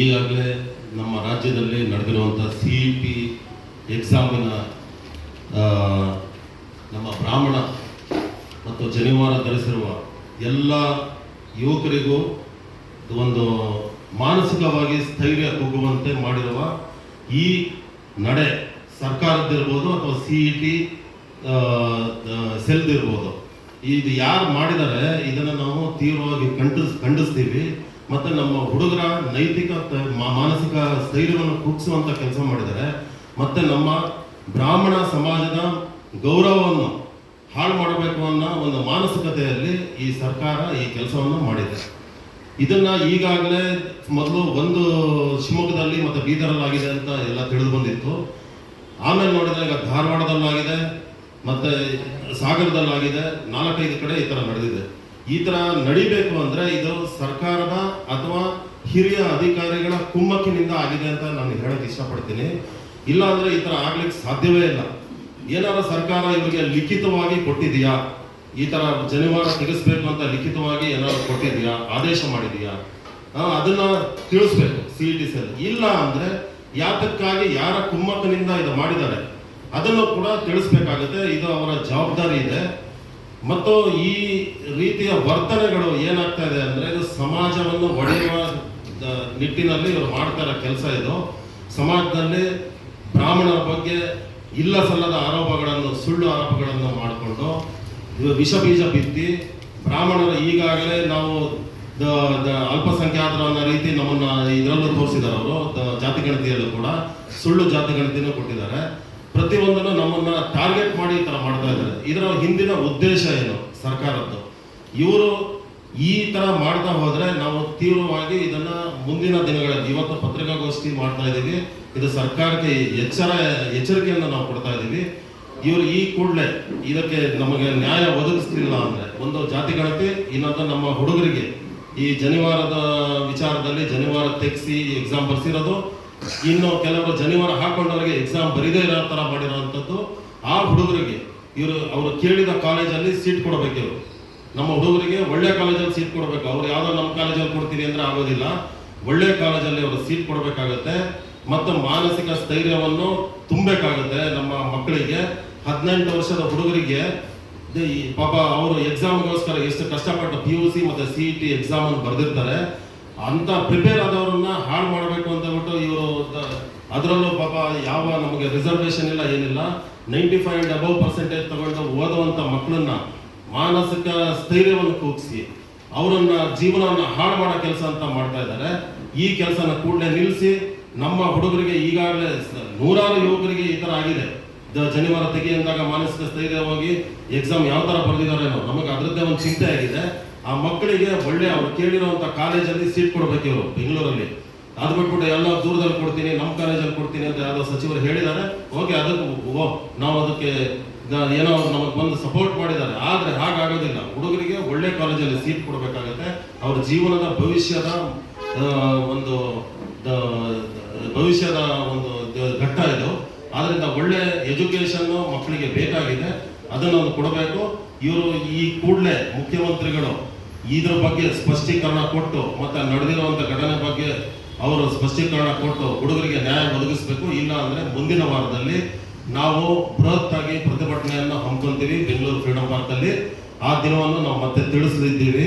ಈಗಾಗಲೇ ನಮ್ಮ ರಾಜ್ಯದಲ್ಲಿ ನಡೆದಿರುವಂಥ ಸಿ ಇ ಪಿ ಎಕ್ಸಾಮಿನ ನಮ್ಮ ಬ್ರಾಹ್ಮಣ ಮತ್ತು ಜನಿವಾರ ಧರಿಸಿರುವ ಎಲ್ಲ ಯುವಕರಿಗೂ ಒಂದು ಮಾನಸಿಕವಾಗಿ ಸ್ಥೈರ್ಯ ಕುಗ್ಗುವಂತೆ ಮಾಡಿರುವ ಈ ನಡೆ ಸರ್ಕಾರದ್ದಿರ್ಬೋದು ಅಥವಾ ಸಿ ಇ ಟಿ ಸೆಲ್ದಿರ್ಬೋದು. ಇದು ಯಾರು ಮಾಡಿದರೆ ಇದನ್ನು ನಾವು ತೀವ್ರವಾಗಿ ಖಂಡಿಸ್, ಖಂಡಿಸ್ತೀವಿ. ಮತ್ತು ನಮ್ಮ ಹುಡುಗರ ನೈತಿಕ ಮಾನಸಿಕ ಸ್ಥೈರ್ಯವನ್ನು ಕುಗ್ಗಿಸುವಂಥ ಕೆಲಸ ಮಾಡಿದ್ದಾರೆ. ಮತ್ತು ನಮ್ಮ ಬ್ರಾಹ್ಮಣ ಸಮಾಜದ ಗೌರವವನ್ನು ಹಾಳು ಮಾಡಬೇಕು ಅನ್ನೋ ಒಂದು ಮಾನಸಿಕತೆಯಲ್ಲಿ ಈ ಸರ್ಕಾರ ಈ ಕೆಲಸವನ್ನು ಮಾಡಿದೆ. ಇದನ್ನ ಈಗಾಗಲೇ ಮೊದಲು ಒಂದು ಶಿವಮೊಗ್ಗದಲ್ಲಿ ಮತ್ತು ಬೀದರಲ್ಲಾಗಿದೆ ಅಂತ ಎಲ್ಲ ತಿಳಿದು ಬಂದಿತ್ತು. ಆಮೇಲೆ ನೋಡಿದ್ರೆ ಈಗ ಧಾರವಾಡದಲ್ಲಾಗಿದೆ, ಮತ್ತೆ ಸಾಗರದಲ್ಲಾಗಿದೆ, ನಾಲ್ಕೈದು ಕಡೆ ಈ ಥರ ನಡೆದಿದೆ. ಈ ಥರ ನಡಿಬೇಕು ಅಂದ್ರೆ ಇದು ಸರ್ಕಾರದ ಅಥವಾ ಹಿರಿಯ ಅಧಿಕಾರಿಗಳ ಕುಮ್ಮಕ್ಕಿನಿಂದ ಆಗಿದೆ ಅಂತ ನಾನು ಹೇಳಕ್ ಇಷ್ಟಪಡ್ತೀನಿ. ಇಲ್ಲ ಅಂದ್ರೆ ಈ ಥರ ಆಗ್ಲಿಕ್ಕೆ ಸಾಧ್ಯವೇ ಇಲ್ಲ. ಏನಾದ್ರು ಸರ್ಕಾರ ಇವರಿಗೆ ಲಿಖಿತವಾಗಿ ಕೊಟ್ಟಿದೆಯಾ? ಈ ತರ ಜನಿವಾರ ತೆಗೆಸ್ಬೇಕು ಅಂತ ಲಿಖಿತವಾಗಿ ಏನಾದ್ರು ಕೊಟ್ಟಿದೆಯಾ? ಆದೇಶ ಮಾಡಿದೆಯಾ? ಅದನ್ನ ತಿಳಿಸ್ಬೇಕು ಸಿ ಟಿ ಸೆಲ್ ಇಲ್ಲ ಅಂದ್ರೆ ಯಾತಕ್ಕಾಗಿ ಯಾರ ಕುಮ್ಮಕ್ಕನಿಂದ ಇದು ಮಾಡಿದ್ದಾರೆ? ಅದನ್ನು ಕೂಡ ತಿಳಿಸ್ಬೇಕಾಗುತ್ತೆ. ಇದು ಅವರ ಜವಾಬ್ದಾರಿ ಇದೆ. ಮತ್ತು ಈ ರೀತಿಯ ವರ್ತನೆಗಳು ಏನಾಗ್ತಾ ಇದೆ ಅಂದ್ರೆ ಇದು ಸಮಾಜವನ್ನು ಒಡೆಯುವ ನಿಟ್ಟಿನಲ್ಲಿ ಇವರು ಮಾಡ್ತಾ ಇರೋ ಕೆಲಸ ಇದು. ಸಮಾಜದಲ್ಲಿ ಬ್ರಾಹ್ಮಣರ ಬಗ್ಗೆ ಇಲ್ಲ ಸಲ್ಲದ ಆರೋಪಗಳನ್ನು, ಸುಳ್ಳು ಆರೋಪಗಳನ್ನು ಮಾಡಿಕೊಂಡು ವಿಷ ಬೀಜ ಬಿತ್ತಿ ಬ್ರಾಹ್ಮಣರು ಈಗಾಗಲೇ ನಾವು ದ- ಅಲ್ಪಸಂಖ್ಯಾತರ ಅನ್ನೋ ರೀತಿ ನಮ್ಮನ್ನು ಇದರಲ್ಲೂ ತೋರಿಸಿದ್ದಾರೆ ಅವರು, ದ- ಜಾತಿ ಗಣತಿಯಲ್ಲೂ ಕೂಡ ಸುಳ್ಳು ಜಾತಿ ಗಣತಿನೂ ಕೊಟ್ಟಿದ್ದಾರೆ. ಪ್ರತಿಯೊಂದನ್ನು ನಮ್ಮನ್ನ ಟಾರ್ಗೆಟ್ ಮಾಡಿ ಈ ಥರ ಮಾಡ್ತಾ ಇದ್ದಾರೆ. ಇದರ ಹಿಂದಿನ ಉದ್ದೇಶ ಏನು ಸರ್ಕಾರದ್ದು? ಇವರು ಈ ತರ ಮಾಡ್ತಾ ಹೋದ್ರೆ ನಾವು ತೀವ್ರವಾಗಿ ಇದನ್ನ ಮುಂದಿನ ದಿನಗಳಲ್ಲಿ, ಇವತ್ತು ಪತ್ರಿಕಾಗೋಷ್ಠಿ ಮಾಡ್ತಾ ಇದ್ದೀವಿ. ಇದು ಸರ್ಕಾರಕ್ಕೆ ಎಚ್ಚರ, ಎಚ್ಚರಿಕೆಯನ್ನು ನಾವು ಕೊಡ್ತಾ ಇದ್ದೀವಿ. ಇವರು ಈ ಕೂಡಲೇ ಇದಕ್ಕೆ ನಮಗೆ ನ್ಯಾಯ ಒದಗಿಸ್ತಿಲ್ಲ ಅಂದ್ರೆ, ಒಂದು ಜಾತಿ ಗಣತಿ, ಇನ್ನೊಂದು ನಮ್ಮ ಹುಡುಗರಿಗೆ. ಈ ಜನಿವಾರದ ವಿಚಾರದಲ್ಲಿ ಜನಿವಾರ ತೆಗೆಸಿ ಎಕ್ಸಾಮ್ ಬರ್ಸಿರೋದು ಇನ್ನು ಕೆಲವರು ಜನಿವಾರ ಹಾಕೊಂಡವರಿಗೆ ಎಕ್ಸಾಮ್ ಬರೀದೇ ಇರೋ ತರ ಮಾಡಿರೋವಂಥದ್ದು ಆ ಹುಡುಗರಿಗೆ ಇವರು ಅವರು ಕೇಳಿದ ಕಾಲೇಜಲ್ಲಿ ಸೀಟ್ ಕೊಡಬೇಕು ಇವರು. ನಮ್ಮ ಹುಡುಗರಿಗೆ ಒಳ್ಳೆ ಕಾಲೇಜಲ್ಲಿ ಸೀಟ್ ಕೊಡಬೇಕು. ಅವ್ರು ಯಾವುದೋ ನಮ್ಮ ಕಾಲೇಜಲ್ಲಿ ಕೊಡ್ತೀವಿ ಅಂದ್ರೆ ಆಗೋದಿಲ್ಲ. ಒಳ್ಳೆ ಕಾಲೇಜಲ್ಲಿ ಅವರು ಸೀಟ್ ಕೊಡಬೇಕಾಗತ್ತೆ. ಮತ್ತು ಮಾನಸಿಕ ಸ್ಥೈರ್ಯವನ್ನು ತುಂಬಬೇಕಾಗುತ್ತೆ ನಮ್ಮ ಮಕ್ಕಳಿಗೆ. ಹದಿನೆಂಟು ವರ್ಷದ ಹುಡುಗರಿಗೆ ಈ ಪಾಪ ಅವರು ಎಕ್ಸಾಮ್ಗೋಸ್ಕರ ಎಷ್ಟು ಕಷ್ಟಪಟ್ಟು ಪಿ ಯು ಸಿ ಮತ್ತು ಸಿ ಇ ಟಿ ಎಕ್ಸಾಮನ್ನು ಬರೆದಿರ್ತಾರೆ. ಅಂತ ಪ್ರಿಪೇರ್ ಆದವರನ್ನ ಹಾಳು ಮಾಡಬೇಕು ಅಂತ ಬಿಟ್ಟು ಇವರು ಅದರಲ್ಲೂ ಪಾಪ ಯಾವ ನಮಗೆ ರಿಸರ್ವೇಶನ್ ಇಲ್ಲ, ಏನಿಲ್ಲ. Ninety five and above percentage ತಗೊಂಡು ಓದುವಂಥ ಮಕ್ಕಳನ್ನ ಮಾನಸಿಕ ಸ್ಥೈರ್ಯವನ್ನು ಕೂಗಿಸಿ, ಅವರನ್ನ ಜೀವನವನ್ನು ಹಾಳು ಮಾಡೋ ಕೆಲಸ ಅಂತ ಮಾಡ್ತಾ ಇದ್ದಾರೆ. ಈ ಕೆಲಸನ ಕೂಡಲೇ ನಿಲ್ಲಿಸಿ ನಮ್ಮ ಹುಡುಗರಿಗೆ ಈಗಾಗಲೇ ನೂರಾರು ಯುವಕರಿಗೆ ಈ ಥರ ಆಗಿದೆ. ದ- ಜನಿವಾರ ತೆಗೆಯಂದಾಗ ಮಾನಸಿಕ ಸ್ಥೈರ್ಯವಾಗಿ ಎಕ್ಸಾಮ್ ಯಾವ ತರ ಬರೆದಿದ್ದಾರೆ ನಮಗೆ ಅದರದ್ದೇ ಒಂದು ಚಿಂತೆ ಆಗಿದೆ. ಆ ಮಕ್ಕಳಿಗೆ ಒಳ್ಳೆ ಅವ್ರು ಕೇಳಿರುವಂತ ಕಾಲೇಜಲ್ಲಿ ಸೀಟ್ ಕೊಡ್ಬೇಕು ಇವರು, ಬೆಂಗಳೂರಲ್ಲಿ. ಅದು ಬಿಟ್ಬಿಟ್ಟು ಎಲ್ಲ ದೂರದಲ್ಲಿ ಕೊಡ್ತೀನಿ ನಮ್ಮ ಕಾಲೇಜಲ್ಲಿ ಕೊಡ್ತೀನಿ ಅಂತ ಯಾವುದೋ ಸಚಿವರು ಹೇಳಿದ್ದಾರೆ. ಓಕೆ, ಅದಕ್ಕೆ ಓ, ನಾವು ಅದಕ್ಕೆ ಏನೋ ನಮಗೆ ಬಂದು ಸಪೋರ್ಟ್ ಮಾಡಿದ್ದಾರೆ. ಆದ್ರೆ ಹಾಗಾಗೋದಿಲ್ಲ. ಹುಡುಗರಿಗೆ ಒಳ್ಳೆ ಕಾಲೇಜಲ್ಲಿ ಸೀಟ್ ಕೊಡಬೇಕಾಗತ್ತೆ. ಅವ್ರ ಜೀವನದ ಭವಿಷ್ಯದ ಒಂದು ಭವಿಷ್ಯದ ಒಂದು ಘಟ್ಟ ಇದು. ಆದ್ದರಿಂದ ಒಳ್ಳೆ ಎಜುಕೇಶನ್ ಮಕ್ಕಳಿಗೆ ಬೇಕಾಗಿದೆ. ಅದನ್ನು ಕೊಡಬೇಕು. ಇವರು ಈ ಕೂಡಲೇ ಮುಖ್ಯಮಂತ್ರಿಗಳು ಇದ್ರ ಬಗ್ಗೆ ಸ್ಪಷ್ಟೀಕರಣ ಕೊಟ್ಟು ಮತ್ತೆ ನಡೆದಿರುವಂಥ ಘಟನೆ ಬಗ್ಗೆ ಅವರು ಸ್ಪಷ್ಟೀಕರಣ ಕೊಟ್ಟು ಹುಡುಗರಿಗೆ ನ್ಯಾಯ ಒದಗಿಸಬೇಕು. ಇಲ್ಲ ಅಂದ್ರೆ ಮುಂದಿನ ವಾರದಲ್ಲಿ ನಾವು ಬೃಹತ್ ಆಗಿ ಪ್ರತಿಭಟನೆಯನ್ನು ಹಮ್ಮಿಕೊಂತೀವಿ ಬೆಂಗಳೂರು ಫ್ರೀಡಂ ಪಾರ್ಕ್ ಅಲ್ಲಿ ಆ ದಿನವನ್ನು ನಾವು ಮತ್ತೆ ತಿಳಿಸಲಿದ್ದೀವಿ.